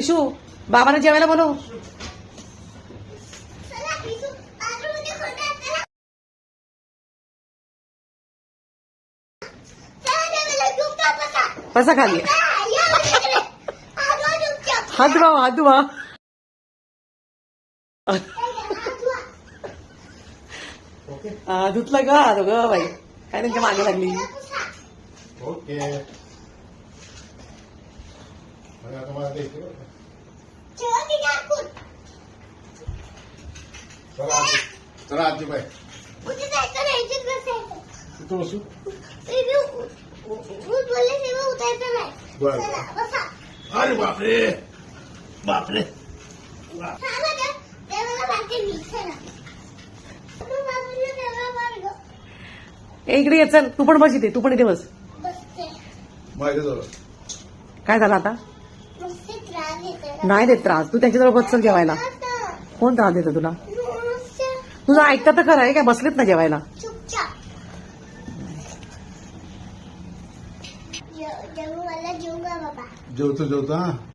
किशू बाबांना जेवायला बोलव. बसा खाली. हात धुवा. हात धुवा धुतलं ग बाई काय त्यांच्या मागे लागली. ओके आता मला द्यायची. चला आजी चला आजी बाय बसू. बरं. अरे बापरे बापरे. ए इकडे ये चल तू पण बस इथे तू पण इथे बस. माझ्याजवळ काय झालं आता. नाही देत त्रास. तू त्यांच्याजवळ बस चल जेवायला. कोण त्रास देतं तुला? तुझं ऐकतं तर खरं आहे काय? बसलेत ना जेवायला. जेवतो जेवतो